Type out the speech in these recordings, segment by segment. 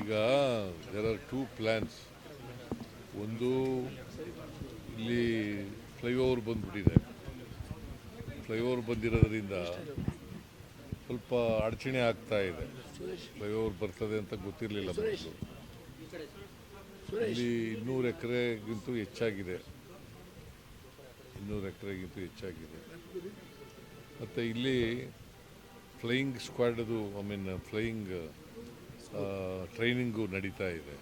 ಈಗ there are two plans ಒಂದು ಇಲ್ಲಿ ಫ್ಲೈಓವರ್ ಬಂದ್ಬಿಟ್ಟಿದೆ. ಫ್ಲೈಓವರ್ ಬಂದಿರೋದ್ರಿಂದ ಸ್ವಲ್ಪ ಅಡಚಣೆ ಆಗ್ತಾ ಇದೆ. ಫ್ಲೈಓವರ್ ಬರ್ತದೆ ಅಂತ ಗೊತ್ತಿರಲಿಲ್ಲ ಮೊದಲು ಇಲ್ಲಿ ಇನ್ನೂರು ಎಕರೆಗಿಂತೂ ಹೆಚ್ಚಾಗಿದೆ. ಇನ್ನೂರು ಎಕರೆಗಿಂತೂ ಹೆಚ್ಚಾಗಿದೆ. ಮತ್ತು ಇಲ್ಲಿ ಫ್ಲೈಯಿಂಗ್ ಸ್ಕ್ವಾಡದು ಐ ಮೀನ್ ಫ್ಲೈಯಿಂಗ್ ಟ್ರೈನಿಂಗು ನಡೀತಾ ಇದೆ.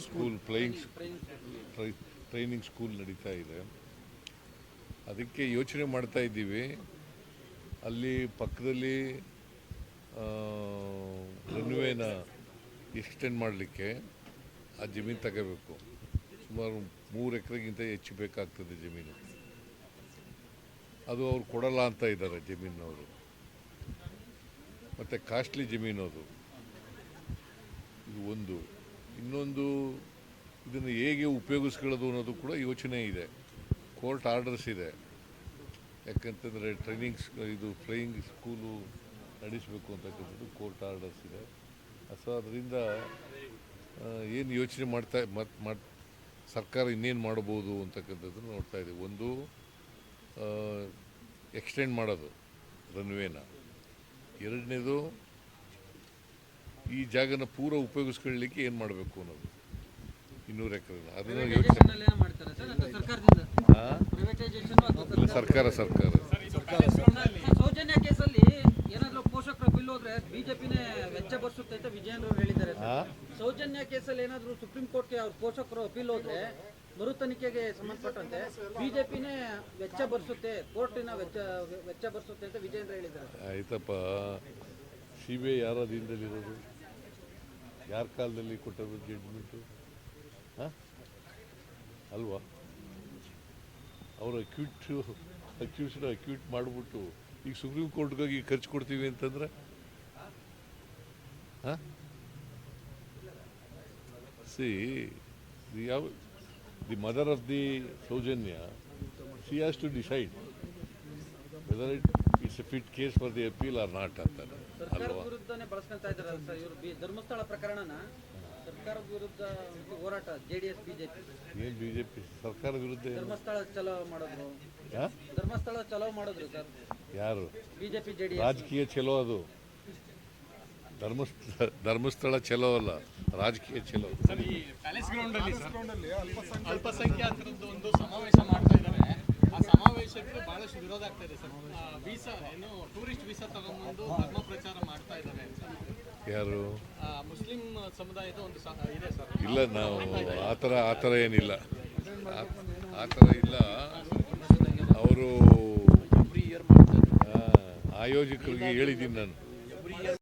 ಸ್ಕೂಲ್. Flying training school. ನಡೀತಾ ಇದೆ. ಅದಕ್ಕೆ ಯೋಚನೆ ಮಾಡ್ತಾ ಇದ್ದೀವಿ. ಅಲ್ಲಿ ಪಕ್ಕದಲ್ಲಿ ರನ್ವೇನ ಎಕ್ಸ್ಟೆಂಡ್ ಮಾಡಲಿಕ್ಕೆ ಆ ಜಮೀನು ತಗೋಬೇಕು. ಸುಮಾರು ಮೂರು ಎಕರೆಗಿಂತ ಹೆಚ್ಚು ಬೇಕಾಗ್ತದೆ ಜಮೀನು. ಅದು ಅವ್ರು ಕೊಡಲ್ಲ ಅಂತ ಇದ್ದಾರೆ ಜಮೀನವರು. ಮತ್ತು ಕಾಸ್ಟ್ಲಿ ಜಮೀನು ಅದು ಇದು ಒಂದು. ಇನ್ನೊಂದು, ಇದನ್ನು ಹೇಗೆ ಉಪಯೋಗಿಸ್ಕೊಳ್ಳೋದು ಅನ್ನೋದು ಕೂಡ ಯೋಚನೆ ಇದೆ. ಕೋರ್ಟ್ ಆರ್ಡರ್ಸ್ ಇದೆ. ಯಾಕಂತಂದರೆ ಟ್ರೈನಿಂಗ್ಸ್, ಇದು ಫ್ಲೈಯಿಂಗ್ ಸ್ಕೂಲು ನಡೆಸಬೇಕು ಅಂತಕ್ಕಂಥದ್ದು ಕೋರ್ಟ್ ಆರ್ಡರ್ಸ್ ಇದೆ. ಸೊ ಅದರಿಂದ ಏನು ಯೋಚನೆ ಮಾಡ್ತಾ ಮತ್ತು ಮಾಡ್ ಸರ್ಕಾರ ಇನ್ನೇನು ಮಾಡ್ಬೋದು ಅಂತಕ್ಕಂಥದ್ದು ನೋಡ್ತಾ ಇದೆ ಒಂದು ಎಕ್ಸ್ಟೆಂಡ್ ಮಾಡೋದು ರನ್ವೇನ ಎರಡನೇದು ಈ ಜಾಗನ ಪೂರ ಉಪಯೋಗಿಸ್ಕೊಳ್ಳಿಕ್ಕೆ ಏನು ಮಾಡಬೇಕು ಅನ್ನೋದು. ಇನ್ನೂರು ಎಕರೆ ಅದನ್ನು ಯೋಚನೆ ಅಲ್ಲಿ ಏನ್ ಮಾಡ್ತಾರೆ ಸರ್? ಅಥವಾ ಸರ್ಕಾರದಿಂದ? ಪ್ರೈವೇಟೈಸೇಷನ್ ಅಥವಾ ಸರ್ಕಾರ ಸರ್ಕಾರ ಸರ್ಕಾರ. ಸೌಜನ್ಯ ಕೇಸಲ್ಲಿ ಏನಾದ್ರು ಪೋಷಕರ ಬಿಲ್ ಹೋದ್ರೆ ಬಿಜೆಪಿನೇ ವೆಚ್ಚ ಭರಿಸುತ್ತೆ ಅಂತ ವಿಜಯೇಂದ್ರ ಅವರು ಹೇಳಿದ್ದಾರೆ ಸರ್. ಸೌಜನ್ಯ ಕೇಸಲ್ಲಿ ಏನಾದ್ರು ಸುಪ್ರೀಂ ಕೋರ್ಟ್ಗೆ ಅವ್ರ ಪೋಷಕರು ಅಪೀಲ್ ಹೋದ್ರೆ ಮರು ತನಿಖೆಗೆ ಸಂಬಂಧಪಟ್ಟಂತೆ ಬಿಜೆಪಿನೇ ವೆಚ್ಚ ಭರಿಸುತ್ತೆ ಕೋರ್ಟಿನ ವೆಚ್ಚ ವೆಚ್ಚ ಬರ್ಸುತ್ತೆ ಅಂತ ವಿಜೇಂದ್ರ ಹೇಳಿದ್ದಾರೆ. ಆಯ್ತಪ್ಪ ಸಿ ಬಿ ಐ ಯಾರ ಅಧೀನದಲ್ಲಿರೋದು? ಯಾರ ಕಾಲದಲ್ಲಿ ಕೊಟ್ಟರು ಜಡ್ಜ್ಮೆಂಟು ಹಾಂ? ಅಲ್ವಾ? ಅವರು ಅಕ್ಯೂಟ್ ಅಕ್ಯೂಸ್ಡ್ ಅಕ್ಯೂಟ್ ಮಾಡಿಬಿಟ್ಟು ಈಗ ಸುಪ್ರೀಂ ಕೋರ್ಟ್ಗಾಗಿ ಖರ್ಚು ಕೊಡ್ತೀವಿ ಅಂತಂದ್ರೆ? ಹಾಂ? ಸಿ ಯಾವ the mother of the Soujanya see has to decide whether it is a fit case for the appeal or not ಅಂತಾರೆ ಅಲ್ವಾ? ಧರ್ಮಸ್ಥಳ ಪ್ರಕರಣನ ಸರ್ಕಾರದ ವಿರುದ್ಧ ಹೋರಾಟ ಜೆಡಿಎಸ್ ಬಿಜೆಪಿ ಏನು ಬಿ ಜೆ ಪಿ ಸರ್ಕಾರ ವಿರುದ್ಧ ಏನು? ಧರ್ಮಸ್ಥಳ ಚಲೋ ಮಾಡಿದ್ರು. ಯಾ? ಧರ್ಮಸ್ಥಳ ಚಲೋ ಮಾಡಿದ್ರು ಸರ್. ಯಾರು? ಬಿಜೆಪಿ ಜೆಡಿಎಸ್ ರಾಜಕೀಯ ಚಲೋ ಅದು. ಧರ್ಮಸ್ಥಳ ಧರ್ಮಸ್ಥಳ ಚಲೋ ಅಲ್ಲ ರಾಜಕೀಯ ಚಲೋ ಈ ಪ್ಯಾಲೇಸ್ ಗ್ರೌಂಡ್ ಅಲ್ಲಿ ಸರ್ ಅಲ್ಪಸಂಖ್ಯಾತರದ್ದು ಒಂದು ಸಮಾವೇಶ ಮಾಡ್ತಾ ಇದ್ದಾರೆ ಆ ಸಮಾವೇಶಕ್ಕೆ ಬಹಳಷ್ಟು ವಿರೋಧ ಆಗ್ತಾ ಇದೆ ಸರ್. ವೀಸಾ ಏನು ಟೂರಿಸ್ಟ್ ವೀಸಾ ತಗೊಂಡ್ಬಂದು ಧರ್ಮ ಪ್ರಚಾರ ಮಾಡ್ತಾ ಇದ್ದಾರೆ ಯಾರು? ಆ, ಮುಸ್ಲಿಂ ಸಮುದಾಯದ ಒಂದು ಇದೆ ಸರ್. ಇಲ್ಲ ನಾವು ಆ ಥರ ಆ ಥರ ಏನಿಲ್ಲ. ಆ- ಆ ಥರ ಇಲ್ಲ. ಅವರು ಆಯೋಜಕರಿಗೆ ಹೇಳಿದ್ದೀನಿ ನಾನು.